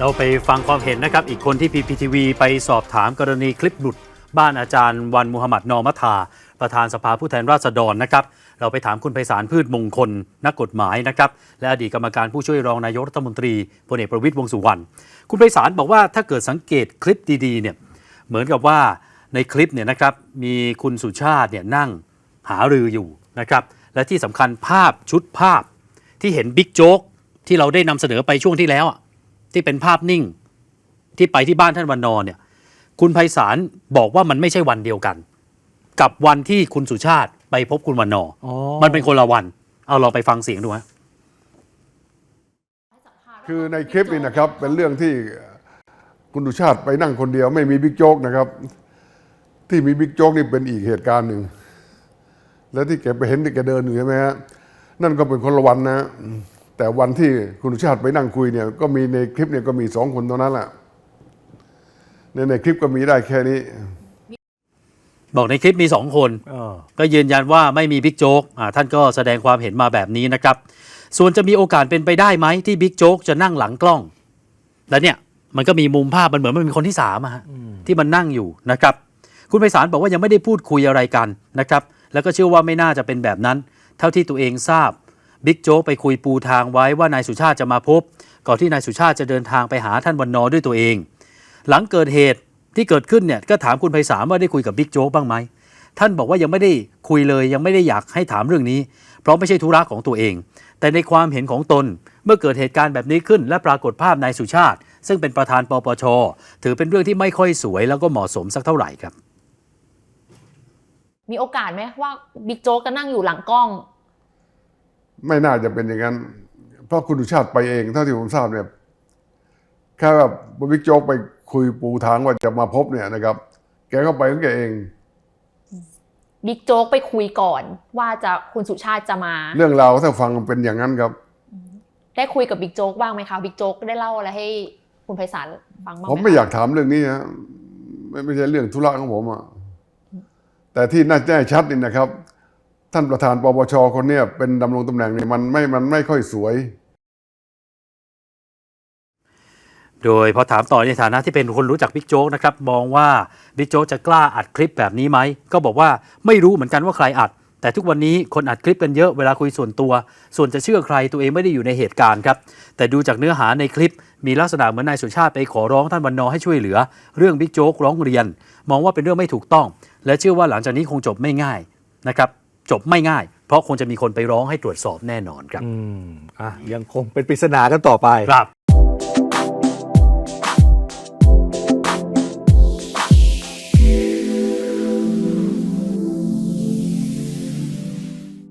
เราไปฟังความเห็นนะครับ อีกคนที่ PPTV ไปสอบถามกรณีคลิปหลุด บ้านอาจารย์วันมุฮัมหมัดนอมัทา ประธานสภาผู้แทนราษฎรนะครับ เราไปถามคุณไพศาลพืชมงคล นักกฎหมายนะครับ และอดีตกรรมการผู้ช่วยรองนายกรัฐมนตรีพลเอกประวิตยวงสุวรรณคุณไพศาลบอกว่าถ้าเกิดสังเกตคลิปดีๆเนี่ยเหมือนกับว่าในคลิปเนี่ยนะครับมีคุณสุชาติเนี่ยนั่งหารืออยู่นะครับและที่สำคัญภาพชุดภาพที่เห็นบิ๊กโจ๊กที่เราได้นำเสนอไปช่วงที่แล้วอะ ที่เป็นภาพนิ่ง ที่ไปที่บ้านท่านวันนอร์เนี่ย คุณไพศาลบอกว่ามันไม่ใช่วันเดียวกัน กับวันที่คุณสุชาติไปพบคุณวันนอร์อ๋อมันเป็นคนละวัน เอาเราไปฟังเสียงดูฮะคือในคลิปนี้นะครับ เป็นเรื่องที่คุณดุชาติไปนั่งคนเดียวไม่มีบิ๊กโจ๊กนะครับ ที่มีบิ๊กโจ๊กนี่เป็นอีกเหตุการณ์หนึ่งแล้วที่แกไปเห็นที่แกเดินอยู่ใช่ไหมฮะนั่นก็เป็นคนละวันนะ แต่วันที่คุณดุชาติไปนั่งคุยเนี่ยก็มีในคลิปเนี่ยก็มีสองคนเท่านั้นแหละในในคลิปก็มีได้แค่นี้ บอกในคลิปมีสองคนเออก็ยืนยันว่าไม่มีบิ๊กโจ๊กอ่าท่านก็แสดงความเห็นมาแบบนี้นะครับ ส่วนจะมีโอกาสเป็นไปได้ไหมที่บิ๊กโจ๊กจะนั่งหลังกล้อง แล้วเนี่ยมันก็มีมุมภาพมันเหมือนมันมีคนที่สามอะฮะที่มันนั่งอยู่นะครับ คุณไพศาลบอกว่ายังไม่ได้พูดคุยอะไรกันนะครับ แล้วก็เชื่อว่าไม่น่าจะเป็นแบบนั้น เท่าที่ตัวเองทราบ บิ๊กโจ๊กไปคุยปูทางไว้ว่านายสุชาติจะมาพบ ก่อนที่นายสุชาติจะเดินทางไปหาท่านวันนอด้วยตัวเอง หลังเกิดเหตุที่เกิดขึ้นเนี่ยก็ถามคุณไพศาลว่าได้คุยกับบิ๊กโจ๊กบ้างไหมท่านบอกว่ายังไม่ได้คุยเลยยังไม่ได้อยากให้ถามเรื่องนี้ เพราะไม่ใช่ธุระของตัวเอง แต่ในความเห็นของตนเมื่อเกิดเหตุการณ์แบบนี้ขึ้น และปรากฏภาพนายสุชาติ ซึ่งเป็นประธานปปช ถือเป็นเรื่องที่ไม่ค่อยสวยแล้วก็เหมาะสมสักเท่าไหร่ครับ มีโอกาสไหมว่าบิ๊กโจ๊กจะนั่งอยู่หลังกล้อง ไม่น่าจะเป็นอย่างนั้น เพราะคุณดุชาติไปเองเท่าที่ผมทราบเนี่ยแค่แบบบิ๊กโจ๊กไปคุยปูทางว่าจะมาพบเนี่ยนะครับ แกก็ไปของแกเองบิ๊กโจ๊กไปคุยก่อน ว่าจะคุณสุชาติจะมา เรื่องราวถ้าฟังเป็นอย่างนั้นครับ ได้คุยกับบิ๊กโจ๊กบ้างไหมคะบิ๊กโจ๊กได้เล่าอะไรให้คุณไพศาลฟังบ้างหผมไม่อยากถามเรื่องนี้นะไม่ไม่ใช่เรื่องธุระของผมอะแต่ที่น่าแน่ชัดนี่นะครับ ท่านประธานปปชคนเนี้ยเป็นดำรงตำแหน่งนี่มันไม่มันไม่ค่อยสวย โดยพอถามต่อในฐานะที่เป็นคนรู้จักบิ๊กโจ๊กนะครับ มองว่าบิ๊กโจ๊กจะกล้าอัดคลิปแบบนี้ไหม ก็บอกว่าไม่รู้เหมือนกันว่าใครอัด แต่ทุกวันนี้คนอัดคลิปกันเยอะเวลาคุยส่วนตัว ส่วนจะเชื่อใครตัวเองไม่ได้อยู่ในเหตุการณ์ครับ แต่ดูจากเนื้อหาในคลิป มีลักษณะเหมือนนายสุชาติไปขอร้องท่านวันนอให้ช่วยเหลือ เรื่องบิ๊กโจ๊กร้องเรียน มองว่าเป็นเรื่องไม่ถูกต้อง และเชื่อว่าหลังจากนี้คงจบไม่ง่ายนะครับ จบไม่ง่าย เพราะคงจะมีคนไปร้องให้ตรวจสอบแน่นอนครับ อืมอะยังคงเป็นปริศนากันต่อไป ครับ